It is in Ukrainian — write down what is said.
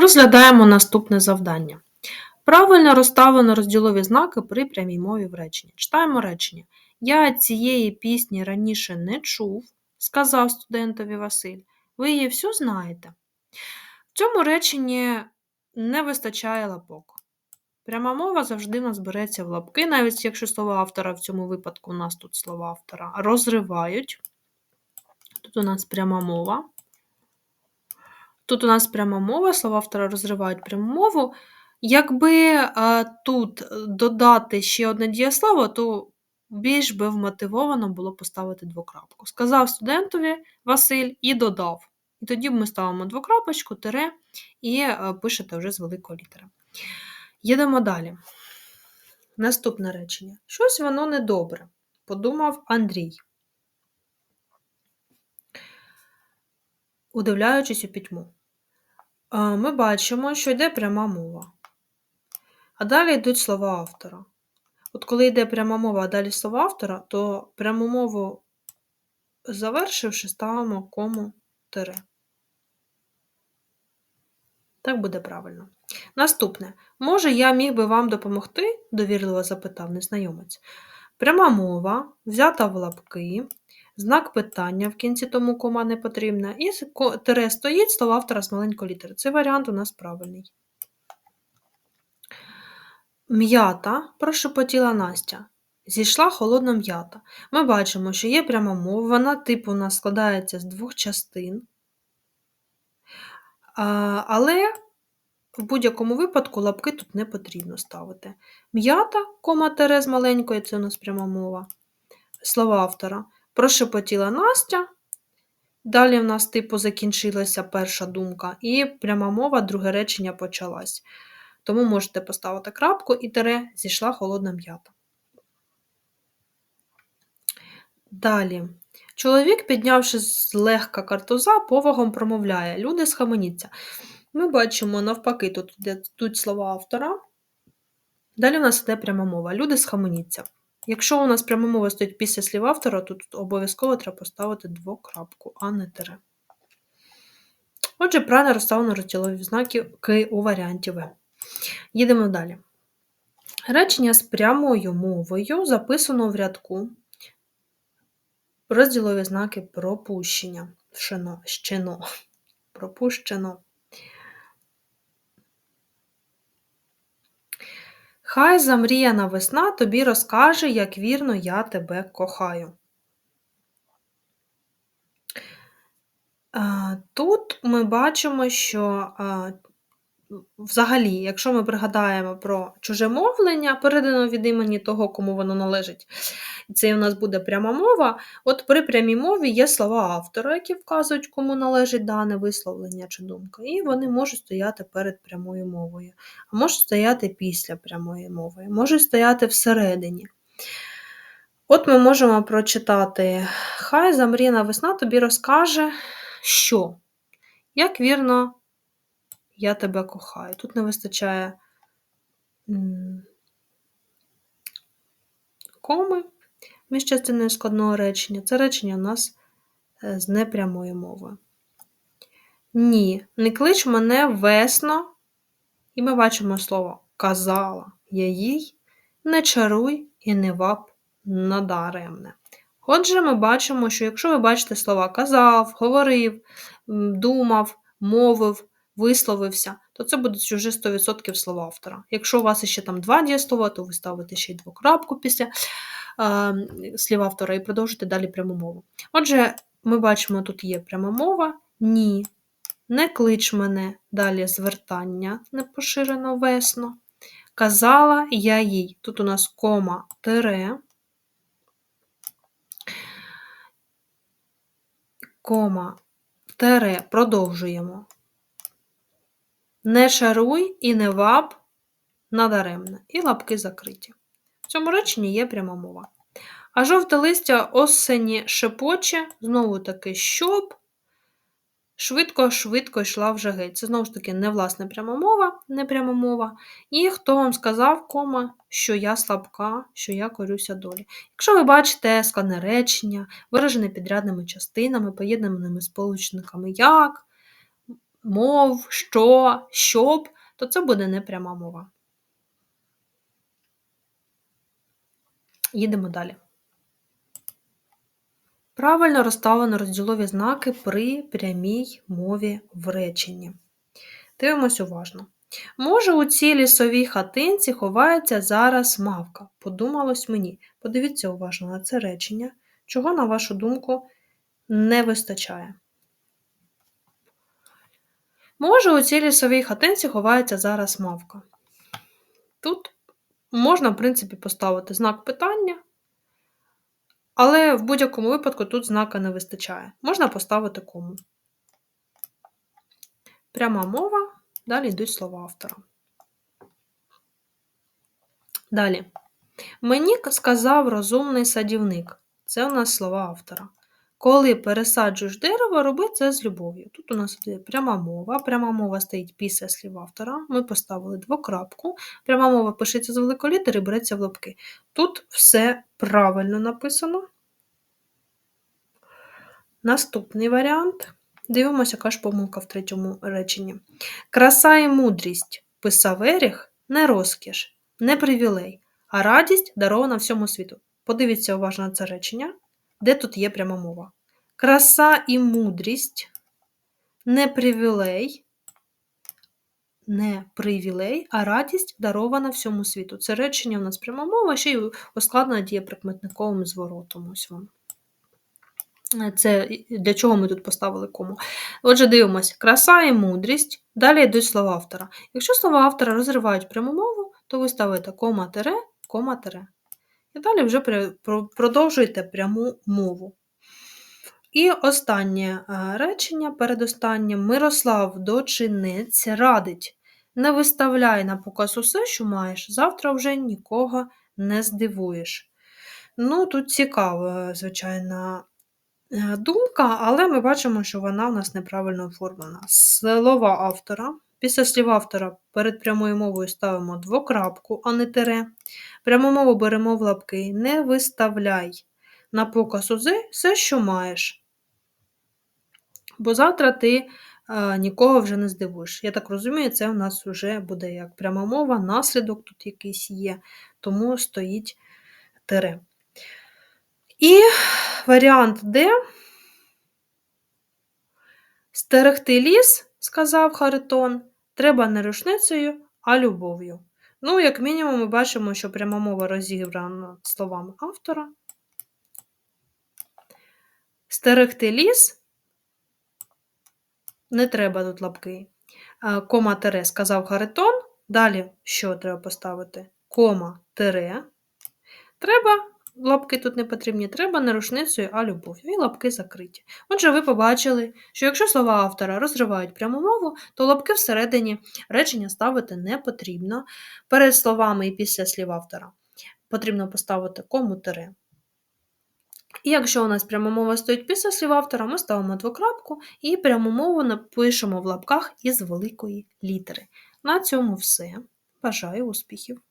Розглядаємо наступне завдання. Правильно розставлено розділові знаки при прямій мові в реченні. Читаємо речення. Я цієї пісні раніше не чув, сказав студентові Василь. Ви її всю знаєте. В цьому реченні не вистачає лапок. Пряма мова завжди в нас береться в лапки, навіть якщо слова автора, в цьому випадку у нас тут слова автора розривають. Тут у нас пряма мова. Тут у нас пряма мова, слова автора розривають пряму мову. Якби а, тут додати ще одне дієслово, то більш би вмотивовано було поставити двокрапку. Сказав студентові Василь і додав. І тоді ми ставимо двокрапочку, тире і пишете вже з великої літери. Їдемо далі. Наступне речення. Щось воно недобре, подумав Андрій. Удивляючись у пітьму. Ми бачимо, що йде пряма мова. А далі йдуть слова автора. От коли йде пряма мова, а далі слова автора, то пряму мову завершивши, ставимо кому тире. Так буде правильно. Наступне. Може, я міг би вам допомогти? довірливо запитав незнайомець. Пряма мова, взята в лапки, знак питання в кінці тому кома не потрібна, і тире стоїть слово автора з маленької літери. Цей варіант у нас правильний. М'ята прошепотіла Настя. Зійшла холодна м'ята. Ми бачимо, що є пряма мова, вона типу у нас складається з двох частин. Але в будь-якому випадку лапки тут не потрібно ставити. М'ята, кома тере з маленької, це у нас пряма мова. Слова автора. Прошепотіла Настя. Далі в нас, типу, закінчилася перша думка, і пряма мова, друге речення почалась. Тому можете поставити крапку і тере зійшла холодна м'ята. Далі. Чоловік, піднявши злегка картуза, повагом промовляє: Люди схаменіться. Ми бачимо, навпаки, тут йдуть слова автора. Далі в нас йде пряма мова. Люди схаменіться. Якщо у нас пряма мова стоїть після слів автора, то тут обов'язково треба поставити двокрапку, а не тире. Отже, правильно розставлено розділові знаки у варіанті В. Їдемо далі. Речення з прямою мовою записано в рядку. Розділові знаки пропущення. Щено, щено. Пропущено. Хай замріяна весна тобі розкаже, як вірно я тебе кохаю. Тут ми бачимо, що взагалі, якщо ми пригадаємо про чуже мовлення, передано від імені того, кому воно належить, це у нас буде пряма мова, от при прямій мові є слова автора, які вказують, кому належить дане висловлення чи думка, і вони можуть стояти перед прямою мовою, а можуть стояти після прямої мови, можуть стояти всередині. От ми можемо прочитати: Хай замріяна весна тобі розкаже, що, як вірно я тебе кохаю. Тут не вистачає коми між частиною складного речення. Це речення у нас е, з непрямої мови. Ні, не клич мене весно, і ми бачимо слово казала я їй, не чаруй і не вап надаремне. Отже, ми бачимо, що якщо ви бачите слова казав, говорив, думав, мовив, висловився, то це будуть вже 100% слова автора. Якщо у вас ще там два дієслова, то ви ставите ще й двокрапку після е, слів автора і продовжуєте далі пряму мову. Отже, ми бачимо, тут є пряма мова, ні, не клич мене, далі звертання не поширено весно. Казала я їй. Тут у нас кома тире. Кома тере продовжуємо. Не шаруй і не ваб надаремне, і лапки закриті. В цьому реченні є пряма мова. А жовте листя осені шепоче, знову таки, щоб швидко-швидко йшла вже геть. Це знову ж таки не власне пряма мова, не пряма мова. І хто вам сказав, кома, що я слабка, що я корюся долі. Якщо ви бачите складне речення, виражене підрядними частинами, поєднаними сполучниками як, мов, що, щоб, то це буде непряма мова. Їдемо далі. Правильно розставлено розділові знаки при прямій мові в реченні. Дивимось уважно. Може, у цій лісовій хатинці ховається зараз мавка. Подумалось мені. Подивіться уважно на це речення, чого, на вашу думку, не вистачає. Може, у цій лісовій хатинці ховається зараз мавка. Тут можна, в принципі, поставити знак питання, але в будь-якому випадку тут знака не вистачає. Можна поставити кому. Пряма мова, далі йдуть слова автора. Далі. Мені сказав розумний садівник. Це у нас слова автора. Коли пересаджуєш дерево, роби це з любов'ю. Тут у нас є пряма мова. Пряма мова стоїть після слів автора. Ми поставили двокрапку. Пряма мова пишеться з великої літери, береться в лапки. Тут все правильно написано. Наступний варіант. Дивимося, яка ж помилка в третьому реченні. Краса і мудрість писав Еріх не розкіш, не привілей, а радість дарована всьому світу. Подивіться уважно це речення, де тут є пряма мова. Краса і мудрість не привілей, не привілей, а радість дарована всьому світу. Це речення у нас пряма мова, ще й ускладнена дієприкметниковим зворотом. Ось вам. Це для чого ми тут поставили кому? Отже, дивимося, краса і мудрість. Далі йдуть слова автора. Якщо слова автора розривають пряму мову, то ви ставите кома тере, кома тере. І далі вже продовжуєте пряму мову. І останнє речення передостаннім Мирослав дочинець радить. Не виставляй на показ усе, що маєш, завтра вже нікого не здивуєш. Ну, тут цікава, звичайно, Е, думка, але ми бачимо, що вона в нас неправильно оформлена. Слова автора. Після слів автора перед прямою мовою ставимо двокрапку, а не тере. Пряму мову беремо в лапки. Не виставляй на показ узи все, що маєш. Бо завтра ти а, е, нікого вже не здивуєш. Я так розумію, це у нас вже буде як пряма мова, наслідок тут якийсь є, тому стоїть тере. І варіант Д. Стерегти ліс, сказав Харитон, треба не рушницею, а любов'ю. Ну, як мінімум, ми бачимо, що пряма мова розіграна словами автора. Стерегти ліс. Не треба тут лапки. Кома тере, сказав Харитон. Далі що треба поставити? Кома тере. Треба лапки тут не потрібні, треба не рушницею, а любов'ю. І лапки закриті. Отже, ви побачили, що якщо слова автора розривають пряму мову, то лапки всередині речення ставити не потрібно. Перед словами і після слів автора потрібно поставити кому тире. І якщо у нас пряма мова стоїть після слів автора, ми ставимо двокрапку і пряму мову напишемо в лапках із великої літери. На цьому все. Бажаю успіхів!